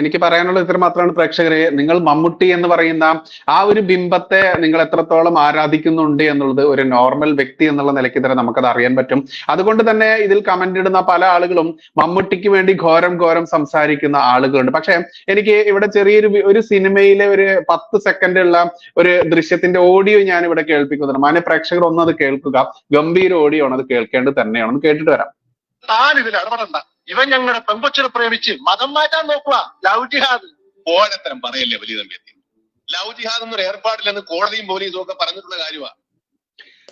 എനിക്ക് പറയാനുള്ളത് ഇത്ര മാത്രമാണ് പ്രേക്ഷകരെ. നിങ്ങൾ മമ്മൂട്ടി എന്ന് പറയുന്ന ആ ഒരു ബിംബത്തെ നിങ്ങൾ എത്രത്തോളം ആരാധിക്കുന്നുണ്ട് എന്നുള്ളത് ഒരു നോർമൽ വ്യക്തി എന്നുള്ള നിലയ്ക്ക് തന്നെ നമുക്കത് അറിയാൻ പറ്റും. അതുകൊണ്ട് തന്നെ ഇതിൽ കമന്റ് ഇടുന്ന പല ആളുകളും മമ്മൂട്ടിക്ക് വേണ്ടി ഘോരം ഘോരം സംസാരിക്കുന്ന ആളുകളുണ്ട്. പക്ഷെ എനിക്ക് ഇവിടെ ചെറിയൊരു ഒരു സിനിമയിലെ ഒരു പത്ത് സെക്കൻഡ് ഉള്ള ഒരു ദൃശ്യത്തിന്റെ ഓഡിയോ ഞാൻ ഇവിടെ കേൾപ്പിക്കുന്നുണ്ട്. മാന്യ പ്രേക്ഷകർ ഒന്നത് കേൾക്കുക. ഗംഭീര ഓഡിയോ ആണ് അത് കേൾക്കേണ്ടത് തന്നെയാണെന്ന് കേട്ടിട്ട് വരാം. താൻ ഇതിൽ ഇടപെടണ്ട. ഇവൻ ഞങ്ങളുടെ പെങ്കൊച്ചിനെ പ്രേമിച്ച് മതം മാറ്റാൻ നോക്കുക ലവ് ജിഹാദ്. പറയല്ലേ വലിയ തമ്പിയത്തി ലവ് ജിഹാദ് എന്നൊരു ഏർപ്പാടില്ലെന്ന് കോടതിയും പോലീസും ഒക്കെ പറഞ്ഞിട്ടുള്ള കാര്യമാണ്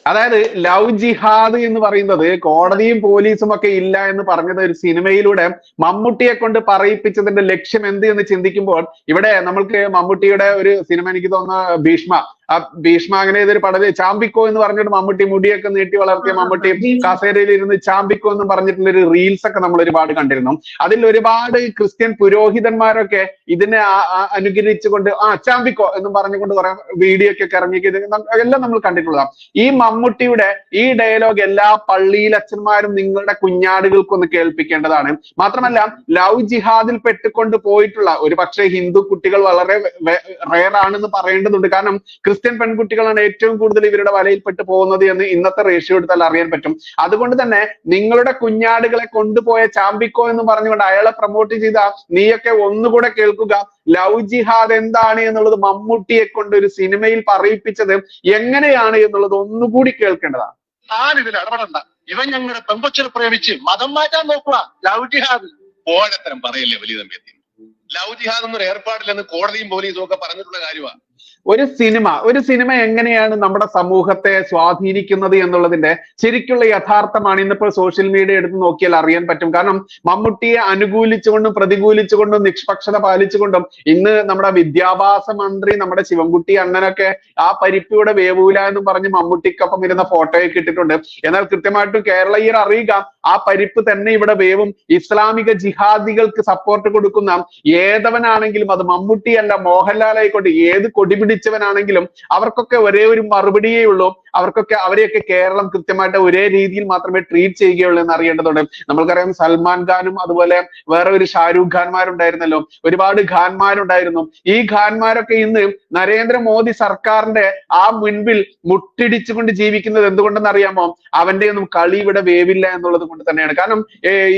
അതായത് ലവ് ജിഹാദ് എന്ന് പറയുന്നത് കോടതിയും പോലീസും ഒക്കെ ഇല്ല എന്ന് പറഞ്ഞത് ഒരു സിനിമയിലൂടെ മമ്മൂട്ടിയെ കൊണ്ട് പറയിപ്പിച്ചതിന്റെ ലക്ഷ്യം എന്ത് എന്ന് ചിന്തിക്കുമ്പോൾ ഇവിടെ നമ്മൾക്ക് മമ്മൂട്ടിയുടെ ഒരു സിനിമ എനിക്ക് തോന്നുന്ന ഭീഷ്മ. ആ ഭീഷ്മ അങ്ങനെ ഇതൊരു പടൽ ചാമ്പിക്കോ എന്ന് പറഞ്ഞിട്ട് മമ്മൂട്ടി മുടിയൊക്കെ നീട്ടി വളർത്തിയ മമ്മൂട്ടി കസേരയിൽ ഇരുന്ന് ചാമ്പിക്കോ എന്ന് പറഞ്ഞിട്ടുള്ള ഒരു റീൽസ് ഒക്കെ നമ്മൾ ഒരുപാട് കണ്ടിരുന്നു. അതിൽ ഒരുപാട് ക്രിസ്ത്യൻ പുരോഹിതന്മാരൊക്കെ ഇതിനെ അനുകരിച്ചുകൊണ്ട് ആ ചാമ്പിക്കോ എന്ന് പറഞ്ഞുകൊണ്ട് കുറെ വീഡിയോ ഒക്കെ ഇറങ്ങി എല്ലാം നമ്മൾ കണ്ടിട്ടുള്ളതാണ്. ഈ മമ്മൂട്ടിയുടെ ഈ ഡയലോഗ് എല്ലാ പള്ളിയിൽ അച്ഛന്മാരും നിങ്ങളുടെ കുഞ്ഞാടുകൾക്കൊന്ന് കേൾപ്പിക്കേണ്ടതാണ്. മാത്രമല്ല ലവ് ജിഹാദിൽ പെട്ടുകൊണ്ട് പോയിട്ടുള്ള ഒരു പക്ഷേ ഹിന്ദു കുട്ടികൾ വളരെ റയർ ആണെന്ന് പറയേണ്ടതുണ്ട്. കാരണം ക്രിസ്ത്യൻ പെൺകുട്ടികളാണ് ഏറ്റവും കൂടുതൽ ഇവരുടെ വലയിൽപ്പെട്ട് പോകുന്നത് എന്ന് ഇന്നത്തെ റേഷ്യോ എടുത്താൽ അറിയാൻ പറ്റും. അതുകൊണ്ട് തന്നെ നിങ്ങളുടെ കുഞ്ഞാടുകളെ കൊണ്ടുപോയ ചാമ്പിക്കോ എന്ന് പറഞ്ഞുകൊണ്ട് അയാളെ പ്രൊമോട്ട് ചെയ്ത നീയൊക്കെ ഒന്നുകൂടെ കേൾക്കുക. ലവ് ജിഹാദ് എന്താണ് എന്നുള്ളത് മമ്മൂട്ടിയെ കൊണ്ട് ഒരു സിനിമയിൽ പറയിപ്പിച്ചത് എങ്ങനെയാണ് എന്നുള്ളത് ഒന്നുകൂടി കേൾക്കേണ്ടതാണ്. താൻ ഇതിൽ ഇടപെടണ്ട? ഇവൻ ഞങ്ങളുടെ പെങ്കൊച്ചിനെ പ്രേമിച്ച് മതം മാറ്റാൻ നോക്കുക. ലവ് ജിഹാദ്. ഓടത്തരം വലിയ തമ്പിയത്തി ലവ് ജിഹാദ് എന്നൊരു ഏർപ്പാടില്ലെന്ന് കോടതിയും പോലീസും ഒക്കെ പറഞ്ഞിട്ടുള്ള കാര്യമാണ് ഒരു സിനിമ ഒരു സിനിമ എങ്ങനെയാണ് നമ്മുടെ സമൂഹത്തെ സ്വാധീനിക്കുന്നത് എന്നുള്ളതിന്റെ ശരിക്കുള്ള യഥാർത്ഥമാണ് ഇന്നിപ്പോൾ സോഷ്യൽ മീഡിയ എടുത്ത് നോക്കിയാൽ അറിയാൻ പറ്റും. കാരണം മമ്മൂട്ടിയെ അനുകൂലിച്ചുകൊണ്ടും പ്രതികൂലിച്ചുകൊണ്ടും നിഷ്പക്ഷത പാലിച്ചുകൊണ്ടും ഇന്ന് നമ്മുടെ വിദ്യാഭ്യാസ മന്ത്രി നമ്മുടെ ശിവൻകുട്ടി അണ്ണനൊക്കെ ആ പരിപ്പിയുടെ വേവൂല എന്ന് പറഞ്ഞ് മമ്മൂട്ടിക്കൊപ്പം ഇരുന്ന ഫോട്ടോയൊക്കെ ഇട്ടിട്ടുണ്ട്. എന്നാൽ കൃത്യമായിട്ടും കേരളീയർ അറിയുക ആ പരിപ്പ് തന്നെ ഇവിടെ വേവും. ഇസ്ലാമിക ജിഹാദികൾക്ക് സപ്പോർട്ട് കൊടുക്കുന്ന ഏതവനാണെങ്കിലും അത് മമ്മൂട്ടിയല്ല മോഹൻലാൽ ആയിക്കോട്ടെ ഏത് കൊടി പിടിച്ചവനാണെങ്കിലും അവർക്കൊക്കെ ഒരേ ഒരു മറുപടിയേ ഉള്ളൂ. അവർക്കൊക്കെ അവരെയൊക്കെ കേരളം കൃത്യമായിട്ട് ഒരേ രീതിയിൽ മാത്രമേ ട്രീറ്റ് ചെയ്യുകയുള്ളൂ എന്ന് അറിയേണ്ടതുണ്ട്. നമ്മൾക്കറിയാം സൽമാൻ ഖാനും അതുപോലെ വേറെ ഒരു ഷാരൂഖ് ഖാൻമാരുണ്ടായിരുന്നല്ലോ. ഒരുപാട് ഖാൻമാരുണ്ടായിരുന്നു. ഈ ഖാൻമാരൊക്കെ ഇന്ന് നരേന്ദ്രമോദി സർക്കാരിന്റെ ആ മുൻപിൽ മുട്ടിടിച്ചുകൊണ്ട് ജീവിക്കുന്നത് എന്തുകൊണ്ടെന്ന് അറിയാമോ? അവന്റെ ഒന്നും കളി ഇവിടെ വേവില്ല എന്നുള്ളത് കൊണ്ട് തന്നെയാണ്. കാരണം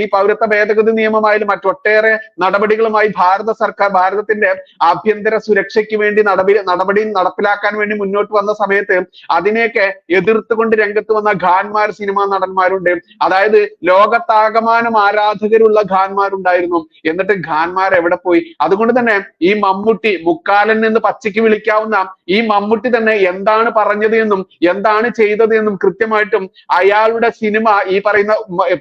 ഈ പൗരത്വ ഭേദഗതി നിയമമായാലും മറ്റൊട്ടേറെ നടപടികളുമായി ഭാരത സർക്കാർ ഭാരതത്തിന്റെ ആഭ്യന്തര സുരക്ഷയ്ക്ക് വേണ്ടി നടപടി നടപടി നടപ്പിലാക്കാൻ വേണ്ടി മുന്നോട്ട് വന്ന സമയത്ത് അതിനെയൊക്കെ എതിർത്തുകൊണ്ട് രംഗത്ത് വന്ന ഖാൻമാർ സിനിമാ നടന്മാരുണ്ട്. അതായത് ലോകത്താകമാനം ആരാധകരുള്ള ഖാൻമാരുണ്ടായിരുന്നു. എന്നിട്ട് ഖാൻമാർ എവിടെ പോയി? അതുകൊണ്ട് തന്നെ ഈ മമ്മൂട്ടി മുക്കാലൻ എന്ന് പച്ചയ്ക്ക് വിളിക്കാവുന്ന ഈ മമ്മൂട്ടി തന്നെ എന്താണ് പറഞ്ഞത് എന്നും എന്താണ് ചെയ്തത് എന്നും കൃത്യമായിട്ടും അയാളുടെ സിനിമ ഈ പറയുന്ന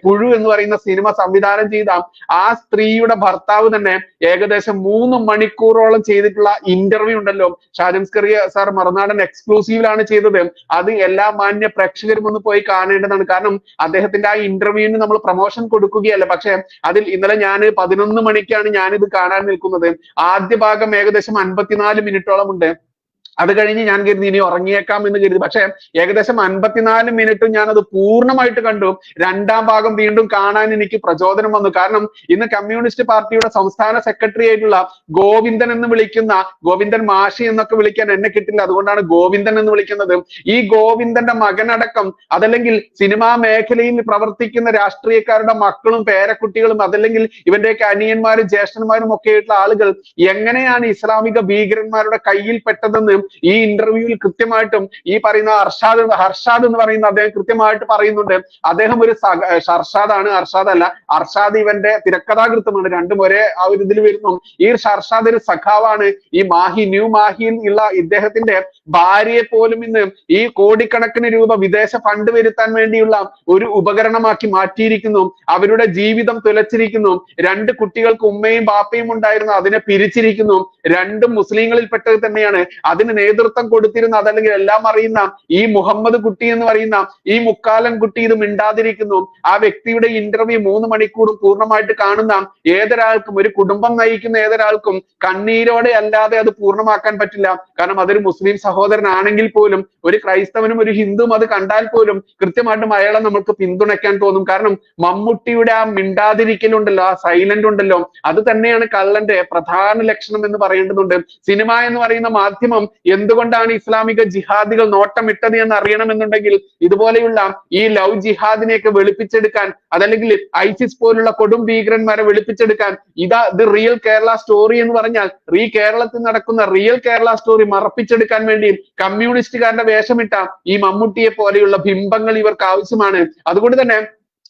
പുഴു എന്ന് പറയുന്ന സിനിമ സംവിധാനം ചെയ്ത ആ സ്ത്രീയുടെ ഭർത്താവ് തന്നെ ഏകദേശം മൂന്ന് മണിക്കൂറോളം ചെയ്തിട്ടുള്ള ഇന്റർവ്യൂ ഉണ്ടല്ലോ. ഷാജൻസ്കറിയ സാർ മറുനാടൻ എക്സ്ക്ലൂസീവിലാണ് ചെയ്തത്. അത് എല്ലാ മാന്യ പ്രേക്ഷകരും ഒന്ന് പോയി കാണേണ്ടതാണ്. കാരണം അദ്ദേഹത്തിന്റെ ആ ഇന്റർവ്യൂവിന് നമ്മൾ പ്രൊമോഷൻ കൊടുക്കുകയല്ല. പക്ഷെ അതിൽ ഇന്നലെ ഞാൻ പതിനൊന്ന് മണിക്കാണ് ഞാനിത് കാണാൻ നിൽക്കുന്നത്. ആദ്യ ഭാഗം ഏകദേശം അൻപത്തിനാല് മിനിറ്റോളം ഉണ്ട്. അത് കഴിഞ്ഞ് ഞാൻ കരുതി ഇനി ഉറങ്ങിയേക്കാം എന്ന് കരുതി. പക്ഷേ ഏകദേശം അൻപത്തിനാല് മിനിറ്റും ഞാൻ അത് പൂർണമായിട്ട് കണ്ടു. രണ്ടാം ഭാഗം വീണ്ടും കാണാൻ എനിക്ക് പ്രചോദനം വന്നു. കാരണം ഇന്ന് കമ്മ്യൂണിസ്റ്റ് പാർട്ടിയുടെ സംസ്ഥാന സെക്രട്ടറി ആയിട്ടുള്ള ഗോവിന്ദൻ എന്ന് വിളിക്കുന്ന ഗോവിന്ദൻ മാഷി എന്നൊക്കെ വിളിക്കാൻ എന്നെ കിട്ടില്ല. അതുകൊണ്ടാണ് ഗോവിന്ദൻ എന്ന് വിളിക്കുന്നത്. ഈ ഗോവിന്ദന്റെ മകനടക്കം അതല്ലെങ്കിൽ സിനിമാ മേഖലയിൽ പ്രവർത്തിക്കുന്ന രാഷ്ട്രീയക്കാരുടെ മക്കളും പേരക്കുട്ടികളും അതല്ലെങ്കിൽ ഇവന്റെയൊക്കെ അനിയന്മാരും ജ്യേഷ്ഠന്മാരും ഒക്കെ ആയിട്ടുള്ള ആളുകൾ എങ്ങനെയാണ് ഇസ്ലാമിക ഭീകരന്മാരുടെ കയ്യിൽ പെട്ടതെന്ന് ഈ ഇന്റർവ്യൂവിൽ കൃത്യമായിട്ടും ഈ പറയുന്ന അർഷാദ് അർഷാദ് ഹർഷാദ് എന്ന് പറയുന്ന അദ്ദേഹം കൃത്യമായിട്ട് പറയുന്നുണ്ട്. അദ്ദേഹം ഒരു അർഷാദ് ഷർഷാദ് ആണ് ഹർഷാദ് അല്ല. ഹർഷാദ് ഇവന്റെ തിരക്കഥാകൃത്തമാണ്. രണ്ടും ഒരേ ആ ഒരു ഇതിൽ വരുന്നു. ഈ ഷർഷാദ് ഒരു സഖാവാണ്. ഈ മാഹി ന്യൂ മാഹിയിൽ ഉള്ള ഇദ്ദേഹത്തിന്റെ ഭാര്യയെ പോലും ഇന്ന് ഈ കോടിക്കണക്കിന് രൂപ വിദേശ ഫണ്ട് വരുത്താൻ വേണ്ടിയുള്ള ഒരു ഉപകരണമാക്കി മാറ്റിയിരിക്കുന്നു. അവരുടെ ജീവിതം തുലച്ചിരിക്കുന്നു. രണ്ട് കുട്ടികൾക്ക് ഉമ്മയും ബാപ്പയും ഉണ്ടായിരുന്നു. അതിനെ പിരിച്ചിരിക്കുന്നു. രണ്ടും മുസ്ലിങ്ങളിൽ പെട്ടത് തന്നെയാണ്. അതിന് നേതൃത്വം കൊടുത്തിരുന്ന അതല്ലെങ്കിൽ എല്ലാം അറിയുന്ന ഈ മുഹമ്മദ് കുട്ടി എന്ന് പറയുന്ന ഈ മുക്കാലൻ കുട്ടി ഇത് മിണ്ടാതിരിക്കുന്നു. ആ വ്യക്തിയുടെ ഇന്റർവ്യൂ മൂന്ന് മണിക്കൂറും പൂർണമായിട്ട് കാണുന്ന ഏതൊരാൾക്കും ഒരു കുടുംബം നയിക്കുന്ന ഏതൊരാൾക്കും കണ്ണീരോടെ അല്ലാതെ അത് പൂർണമാക്കാൻ പറ്റില്ല. കാരണം അതൊരു മുസ്ലിം സഹോദരനാണെങ്കിൽ പോലും ഒരു ക്രൈസ്തവനും ഒരു ഹിന്ദുവും അത് കണ്ടാൽ പോലും കൃത്യമായിട്ടും അയാളെ നമുക്ക് പിന്തുണയ്ക്കാൻ തോന്നും. കാരണം മമ്മൂട്ടിയുടെ ആ മിണ്ടാതിരിക്കലുണ്ടല്ലോ ആ സൈലന്റ് ഉണ്ടല്ലോ അത് തന്നെയാണ് കള്ളന്റെ പ്രധാന ലക്ഷണം എന്ന് പറയേണ്ടതുണ്ട്. സിനിമ എന്ന് പറയുന്ന മാധ്യമം എന്തുകൊണ്ടാണ് ഇസ്ലാമിക ജിഹാദികൾ നോട്ടമിട്ടത് എന്ന് അറിയണമെന്നുണ്ടെങ്കിൽ ഇതുപോലെയുള്ള ഈ ലവ് ജിഹാദിനെയൊക്കെ വെളുപ്പിച്ചെടുക്കാൻ അതല്ലെങ്കിൽ ഐസിസ് പോലുള്ള കൊടും ഭീകരന്മാരെ വെളുപ്പിച്ചെടുക്കാൻ ഇതാ ഇത് റിയൽ കേരള സ്റ്റോറി എന്ന് പറഞ്ഞാൽ റീ കേരളത്തിൽ നടക്കുന്ന റിയൽ കേരള സ്റ്റോറി മറപ്പിച്ചെടുക്കാൻ വേണ്ടി കമ്മ്യൂണിസ്റ്റുകാരുടെ വേഷമിട്ട ഈ മമ്മൂട്ടിയെ പോലെയുള്ള ബിംബങ്ങൾ ഇവർക്ക് ആവശ്യമാണ്. അതുകൊണ്ട് തന്നെ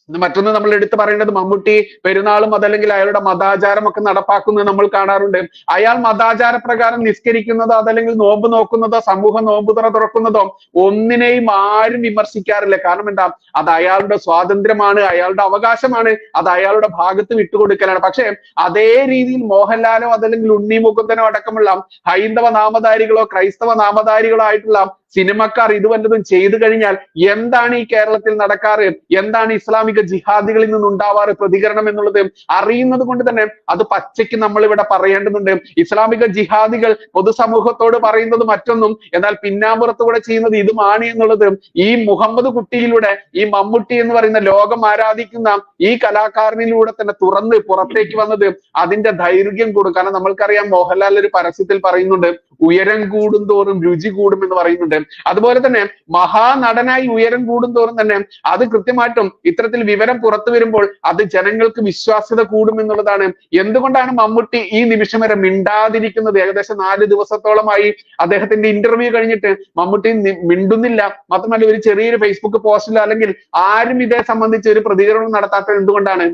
മറ്റൊന്ന് നമ്മൾ എടുത്തു പറയേണ്ടത് മമ്മൂട്ടി പെരുന്നാളും അതല്ലെങ്കിൽ അയാളുടെ മതാചാരം ഒക്കെ നടപ്പാക്കുന്നത് നമ്മൾ കാണാറുണ്ട്. അയാൾ മതാചാര പ്രകാരം നിസ്കരിക്കുന്നതോ അതല്ലെങ്കിൽ നോമ്പ് നോക്കുന്നതോ സമൂഹ നോമ്പ് തുറ തുറക്കുന്നതോ ഒന്നിനെയും ആരും വിമർശിക്കാറില്ല. കാരണം എന്താ? അത് അയാളുടെ സ്വാതന്ത്ര്യമാണ് അയാളുടെ അവകാശമാണ് അത് അയാളുടെ ഭാഗത്ത് വിട്ടുകൊടുക്കലാണ് പക്ഷേ അതേ രീതിയിൽ മോഹൻലാലോ അതല്ലെങ്കിൽ ഉണ്ണി മുകുന്ദനോ അടക്കമുള്ള ഹൈന്ദവ നാമധാരികളോ ക്രൈസ്തവ നാമധാരികളോ ആയിട്ടുള്ള സിനിമക്കാർ ഇത് വല്ലതും ചെയ്തു കഴിഞ്ഞാൽ എന്താണ് ഈ കേരളത്തിൽ നടക്കാറ്? എന്താണ് ഇസ്ലാമിക ജിഹാദികളിൽ നിന്നുണ്ടാവാറ് പ്രതികരണം എന്നുള്ളത് അറിയുന്നത് കൊണ്ട് തന്നെ അത് പച്ചയ്ക്ക് നമ്മൾ ഇവിടെ പറയേണ്ടതുണ്ട്. ഇസ്ലാമിക ജിഹാദികൾ പൊതുസമൂഹത്തോട് പറയുന്നത് മറ്റൊന്നും എന്നാൽ പിന്നാമ്പുറത്തുകൂടെ ചെയ്യുന്നത് ഇതുമാണ് എന്നുള്ളത് ഈ മുഹമ്മദ് കുട്ടിയിലൂടെ ഈ മമ്മൂട്ടി എന്ന് പറയുന്ന ലോകം ആരാധിക്കുന്ന ഈ കലാകാരനിലൂടെ തന്നെ തുറന്ന് പുറത്തേക്ക് വന്നത് അതിന്റെ ദൈർഘ്യം കൂടും കാരണം നമ്മൾക്കറിയാം മോഹൻലാൽ ഒരു പരസ്യത്തിൽ പറയുന്നുണ്ട് ഉയരം കൂടുന്തോറും രുചി കൂടും എന്ന് പറയുന്നുണ്ട്. അതുപോലെ തന്നെ മഹാനടനായി ഉയരം കൂടുന്തോറും തന്നെ അത് കൃത്യമായിട്ടും ഇത്തരത്തിൽ വിവരം പുറത്തു വരുമ്പോൾ അത് ജനങ്ങൾക്ക് വിശ്വാസ്യത കൂടും എന്നുള്ളതാണ് എന്തുകൊണ്ടാണ് മമ്മൂട്ടി ഈ നിമിഷം വരെ മിണ്ടാതിരിക്കുന്നത്? ഏകദേശം നാല് ദിവസത്തോളമായി അദ്ദേഹത്തിന്റെ ഇന്റർവ്യൂ കഴിഞ്ഞിട്ട് മമ്മൂട്ടി മിണ്ടുന്നില്ല. മാത്രമല്ല ഒരു ചെറിയൊരു ഫേസ്ബുക്ക് പോസ്റ്റിലോ അല്ലെങ്കിൽ ആരും ഇതേ സംബന്ധിച്ച് ഒരു പ്രതികരണം നടത്താത്തത് എന്തുകൊണ്ടാണ്?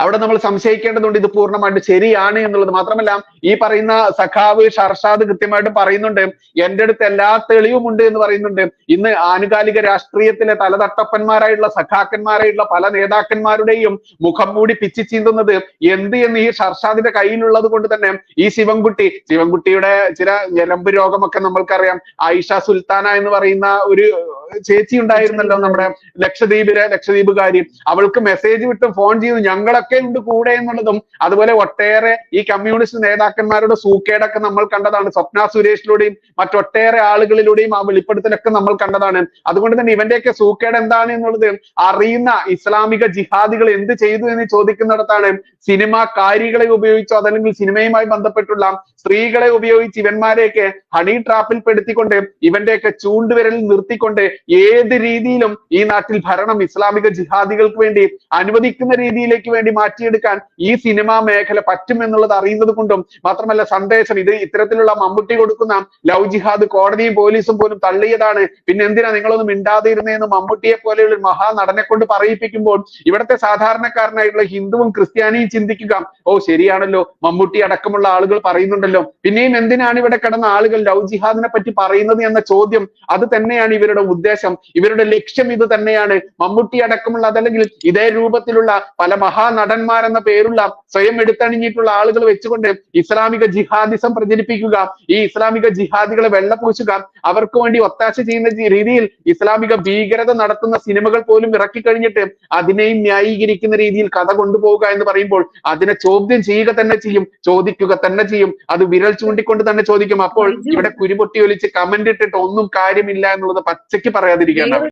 അവിടെ നമ്മൾ സംശയിക്കേണ്ടതുണ്ട് ഇത് പൂർണമായിട്ട് ശരിയാണ് എന്നുള്ളത്. മാത്രമല്ല ഈ പറയുന്ന സഖാവ് ഷർഷാദ് കൃത്യമായിട്ട് പറയുന്നുണ്ട് എന്റെ അടുത്ത് എല്ലാ തെളിവും ഉണ്ട് എന്ന് പറയുന്നുണ്ട്. ഇന്ന് ആനുകാലിക രാഷ്ട്രീയത്തിലെ തലതട്ടപ്പന്മാരായിട്ടുള്ള സഖാക്കന്മാരായിട്ടുള്ള പല നേതാക്കന്മാരുടെയും മുഖം മൂടി പിച്ചി ചീന്തുന്നത് എന്ത് എന്ന് ഈ ഷർഷാദിന്റെ കയ്യിലുള്ളത് കൊണ്ട് തന്നെ ഈ ശിവൻകുട്ടി ശിവൻകുട്ടിയുടെ ചില ഞരമ്പ് രോഗമൊക്കെ നമ്മൾക്കറിയാം. ആയിഷ സുൽത്താന എന്ന് പറയുന്ന ഒരു ചേച്ചി ഉണ്ടായിരുന്നല്ലോ നമ്മുടെ ലക്ഷദ്വീപിലെ ലക്ഷദ്വീപുകാരി. അവൾക്ക് മെസ്സേജ് വിട്ട് ഫോൺ ചെയ്തു. ഞങ്ങളൊക്കെ ഉണ്ട് കൂടെ എന്നുള്ളതും അതുപോലെ ഒട്ടേറെ ഈ കമ്മ്യൂണിസ്റ്റ് നേതാക്കന്മാരുടെ സൂക്കേടൊക്കെ നമ്മൾ കണ്ടതാണ്. സ്വപ്ന സുരേഷിലൂടെയും മറ്റൊട്ടേറെ ആളുകളിലൂടെയും ആ വെളിപ്പെടുത്തലൊക്കെ നമ്മൾ കണ്ടതാണ്. അതുകൊണ്ട് തന്നെ ഇവന്റെയൊക്കെ സൂക്കേട് എന്താണ് എന്നുള്ളത് അറിയുന്ന ഇസ്ലാമിക ജിഹാദികൾ എന്ത് ചെയ്തു എന്ന് ചോദിക്കുന്നിടത്താണ് സിനിമ കാരികളെ ഉപയോഗിച്ചോ അതല്ലെങ്കിൽ സിനിമയുമായി ബന്ധപ്പെട്ടുള്ള സ്ത്രീകളെ ഉപയോഗിച്ച് ഇവന്മാരെയൊക്കെ ഹണി ട്രാപ്പിൽ പെടുത്തിക്കൊണ്ട് ഇവന്റെയൊക്കെ ചൂണ്ടുവിരലിൽ നിർത്തിക്കൊണ്ട് ഏത് രീതിയിലും ഈ നാട്ടിൽ ഭരണം ഇസ്ലാമിക ജിഹാദികൾക്ക് വേണ്ടി അനുവദിക്കുന്ന രീതിയിലേക്ക് വേണ്ടി മാറ്റിയെടുക്കാൻ ഈ സിനിമാ മേഖല പറ്റും എന്നുള്ളത് അറിയുന്നത് കൊണ്ടും മാത്രമല്ല സന്ദേശം ഇത് ഇത്തരത്തിലുള്ള മമ്മൂട്ടി കൊടുക്കുന്ന ലവ് ജിഹാദ് കോടതിയും പോലീസും പോലും തള്ളിയതാണ്. പിന്നെ എന്തിനാ നിങ്ങളൊന്നും മിണ്ടാതിരുന്നതെന്ന് മമ്മൂട്ടിയെ പോലെയുള്ള മഹാ മഹാനടനെ കൊണ്ട് പറയിപ്പിക്കുമ്പോൾ ഇവിടുത്തെ സാധാരണക്കാരനായിട്ടുള്ള ഹിന്ദുവും ക്രിസ്ത്യാനിയും ചിന്തിക്കുക ഓ ശരിയാണല്ലോ മമ്മൂട്ടി അടക്കമുള്ള ആളുകൾ പറയുന്നുണ്ടല്ലോ. പിന്നെയും എന്തിനാണ് ഇവിടെ കിടന്ന ആളുകൾ ലവ് ജിഹാദിനെ പറ്റി പറയുന്നത് എന്ന ചോദ്യം? അത് തന്നെയാണ് ഇവരുടെ ഉദ്ദേശം. ഇവരുടെ ലക്ഷ്യം ഇത് തന്നെയാണ്. മമ്മൂട്ടി അടക്കമുള്ള അതല്ലെങ്കിൽ ഇതേ രൂപത്തിലുള്ള പല മഹാനടന്മാരെന്ന പേരുള്ള സ്വയം എടുത്തണിഞ്ഞിട്ടുള്ള ആളുകൾ വെച്ചുകൊണ്ട് ഇസ്ലാമിക ജിഹാദിസം പ്രചരിപ്പിക്കുക ഈ ഇസ്ലാമിക ജിഹാദികളെ വെള്ളപൂശുക അവർക്ക് വേണ്ടി ഒത്താശ ചെയ്യുന്ന രീതിയിൽ ഇസ്ലാമിക ഭീകരത നടത്തുന്ന സിനിമകൾ പോലും ഇറക്കി കഴിഞ്ഞിട്ട് അതിനെയും ന്യായീകരിക്കുന്ന രീതിയിൽ കഥ കൊണ്ടുപോവുക എന്ന് പറയുമ്പോൾ അതിനെ ചോദ്യം ചെയ്യുക തന്നെ ചെയ്യും ചോദിക്കുക തന്നെ ചെയ്യും അത് വിരൽ ചൂണ്ടിക്കൊണ്ട് തന്നെ ചോദിക്കും. അപ്പോൾ ഇവിടെ കുരുപൊട്ടി ഒലിച്ച് കമന്റ് ഇട്ടിട്ട് ഒന്നും കാര്യമില്ല എന്നുള്ളത് പച്ചയ്ക്ക് പറയാതിരിക്കേണ്ട